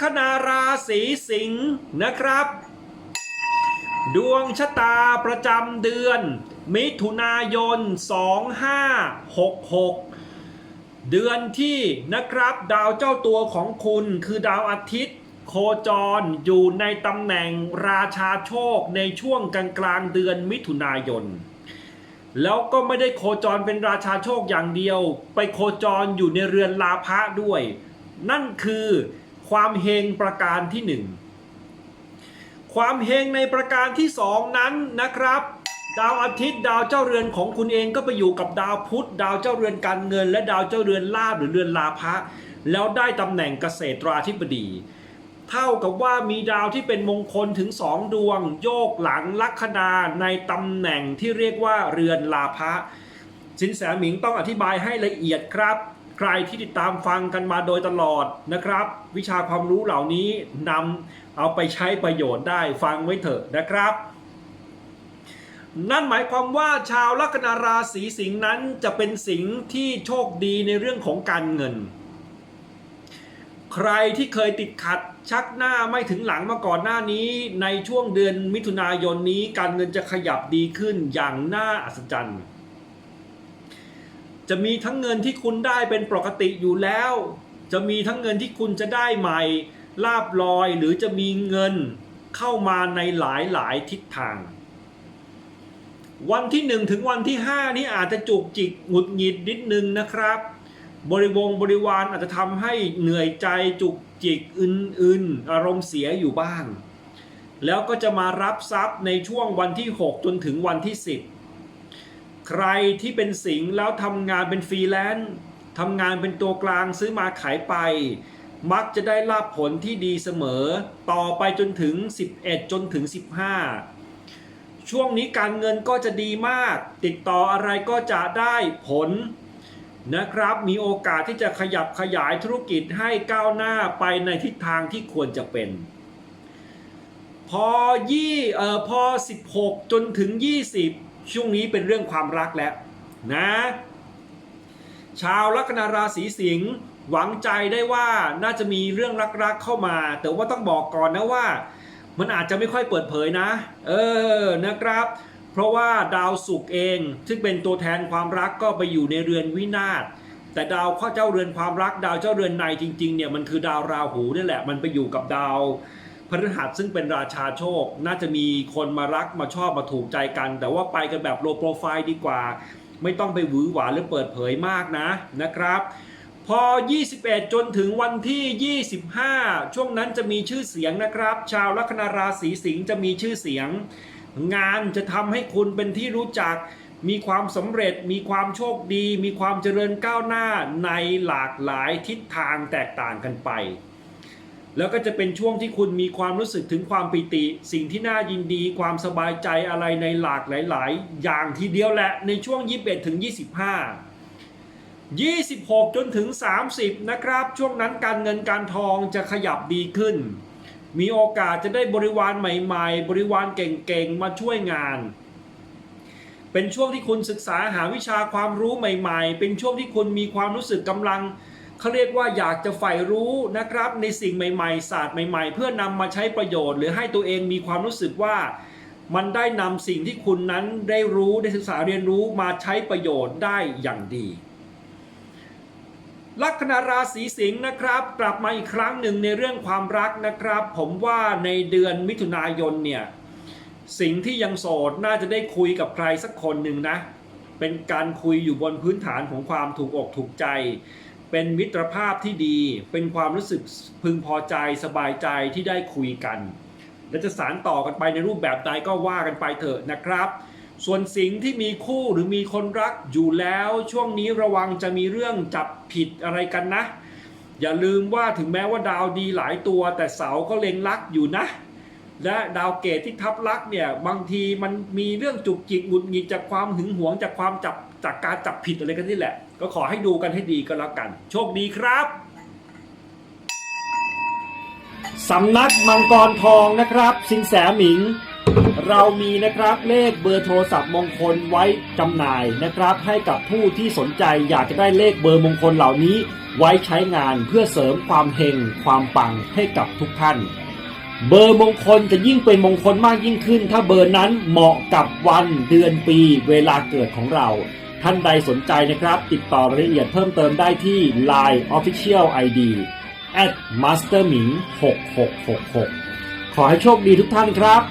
คนาราศีสิงห์นะครับ ดวงชะตาประจำเดือน มิถุนายน 2566 เดือนที่นะครับดาวเจ้าตัวของคุณคือดาวอาทิตย์ โคจรอยู่ในตำแหน่งราชาโชคในช่วงกลางกลางเดือนมิถุนายนแล้วก็ไม่ได้โคจรเป็นราชาโชคอย่างเดียว ไปโคจรอยู่ในเรือนลาภะด้วย นั่นคือ ความเฮงประการที่หนึ่งความเฮงในประการที่สองนั้นนะครับ ดาวอาทิตย์ดาวเจ้าเรือนของคุณเองก็ไปอยู่กับดาวพุธ ดาวเจ้าเรือนการเงิน และดาวเจ้าเรือนลาบหรือเรือนลาภะแล้วได้ตำแหน่งเกษตราธิบดี เท่ากับว่ามีดาวที่เป็นมงคลถึงสองดวง โยกหลังลัคนาในตำแหน่งที่เรียกว่าเรือนลาภะสินแสหมิงต้องอธิบายให้ละเอียดครับ ใครที่ติดตามฟังกันมาโดยตลอดนะครับ วิชาความรู้เหล่านี้นำเอาไปใช้ประโยชน์ได้ฟังไว้เถอะนะครับ นั่นหมายความว่าชาวลัคนาราศีสิงห์นั้นจะเป็นสิงห์ที่โชคดีในเรื่องของการเงิน ใครที่เคยติดขัดชักหน้าไม่ถึงหลังมาก่อนหน้านี้ในช่วงเดือนมิถุนายนนี้การเงินจะขยับดีขึ้นอย่างน่าอัศจรรย์ จะมีทั้งเงินที่คุณได้เป็นปกติอยู่แล้ว จะมีทั้งเงินที่คุณจะได้ใหม่ ลาบลอยหรือจะมีเงินเข้ามาในหลายหลายทิศทาง วันที่หนึ่งถึงวันที่ห้านี้อาจจะจุกจิกหงุดหงิดนิดนึงนะครับ บริวงบริวารอาจจะทำให้เหนื่อยใจจุกจิกอื่นๆอารมณ์เสียอยู่บ้าง แล้วก็จะมารับทรัพย์ในช่วงวันที่ 6 จนถึงวันที่ 10 ใครที่เป็นสิงห์แล้วทำงานเป็นฟรีแลนซ์ทำงานเป็นตัวกลางซื้อมาขายไป มักจะได้ลาบผลที่ดีเสมอ ต่อไปจนถึง 11 จนถึง 15 ช่วงนี้การเงินก็จะดีมาก ติดต่ออะไรก็จะได้ผลนะครับ มีโอกาสที่จะขยับขยายธุรกิจให้ก้าวหน้าไปในทิศทางที่ควรจะเป็น พอยี่เอ่อพอ 16 จนถึง 20 ช่วงนี้เป็นเรื่องความรักแล้วนะ ชาวลัคนาราศีสิงห์หวังใจได้ว่าน่าจะมีเรื่องรักๆเข้ามา แต่ว่าต้องบอกก่อนนะว่า มันอาจจะไม่ค่อยเปิดเผยนะ เออนะครับ เพราะว่าดาวศุกร์เอง ซึ่งเป็นตัวแทนความรักก็ไปอยู่ในเรือนวินาศแต่ดาวข้าเจ้าเรือนความรัก ดาวเจ้าเรือนในจริงๆเนี่ยมันคือดาวราหูนี่แหละ มันไปอยู่กับดาว พฤหัสซึ่งเป็นราชาโชค น่าจะมีคนมารักมาชอบมาถูกใจกัน แต่ว่าไปกันแบบโลโปรไฟล์ดีกว่า ไม่ต้องไปหวือหวาหรือเปิดเผยมากนะนะครับ พอ 21 จนถึงวันที่ 25 ช่วงนั้นจะมีชื่อเสียงนะครับ ชาวลัคนาราศีสิงห์จะมีชื่อเสียง งานจะทำให้คุณเป็นที่รู้จักมีความสำเร็จมีความโชคดี มีความเจริญก้าวหน้าในหลากหลายทิศทางแตกต่างกันไป แล้วก็จะเป็นช่วงที่คุณมีความรู้สึกถึงความปิติ สิ่งที่น่ายินดีความสบายใจอะไรในหลากหลาย ๆ อย่างทีเดียวแหละในช่วง 21 ถึง 25 26 จนถึง 30 นะครับ ช่วงนั้นการเงินการทองจะขยับดีขึ้น มีโอกาสจะได้บริวารใหม่ ๆ บริวารเก่ง ๆ มาช่วยงาน เป็นช่วงที่คุณศึกษาหาวิชาความรู้ใหม่ ๆ เป็นช่วงที่คุณมีความรู้สึกกำลัง เขาเรียกว่าอยากจะใฝ่รู้นะครับในสิ่งใหม่ ๆ ศาสตร์ใหม่ ๆ เพื่อนำมาใช้ประโยชน์ หรือให้ตัวเองมีความรู้สึกว่ามันได้นำสิ่งที่คุณนั้นได้รู้ได้ศึกษาเรียนรู้มาใช้ประโยชน์ได้อย่างดีลัคนาราศีสิงห์นะครับ กลับมาอีกครั้งหนึ่งในเรื่องความรักนะครับ ผมว่าในเดือนมิถุนายนเนี่ยสิ่งที่ยังโสดน่าจะได้คุยกับใครสักคนหนึ่งนะ เป็นการคุยอยู่บนพื้นฐานของความถูกอกถูกใจ เป็นมิตรภาพที่ดี เป็นความรู้สึกพึงพอใจสบายใจที่ได้คุยกัน และจะสารต่อกันไปในรูปแบบใดก็ว่ากันไปเถอะนะครับ ส่วนสิ่งที่มีคู่หรือมีคนรักอยู่แล้วช่วงนี้ระวังจะมีเรื่องจับผิดอะไรกันนะ อย่าลืมว่าถึงแม้ว่าดาวดีหลายตัว แต่เสาก็เล็งลักอยู่นะ และดาวเกตที่ทับลักเนี่ยบางทีมันมีเรื่องจุกจิกหงุดหงิดจากความหึงหวงจากความจับจากการจับผิดอะไรกันนี่แหละ ก็ขอให้ดูกันให้ดีก็แล้วกัน โชคดีครับสำนักมังกรทองนะครับ สินแสหมิง เรามีนะครับเลขเบอร์โทรศัพท์มงคลไว้จำหน่ายนะครับ ให้กับผู้ที่สนใจอยากจะได้เลขเบอร์มงคลเหล่านี้ ไว้ใช้งานเพื่อเสริมความเฮงความปังให้กับทุกท่าน เบอร์มงคลจะยิ่งเป็นมงคลมากยิ่งขึ้น ถ้าเบอร์นั้นเหมาะกับวันเดือนปีเวลาเกิดของเรา ท่านใดสนใจนะครับ ติดต่อรายละเอียดเพิ่มเติมได้ที่ Line Official ID at masterming 6666 ขอให้โชคดีทุกท่านครับ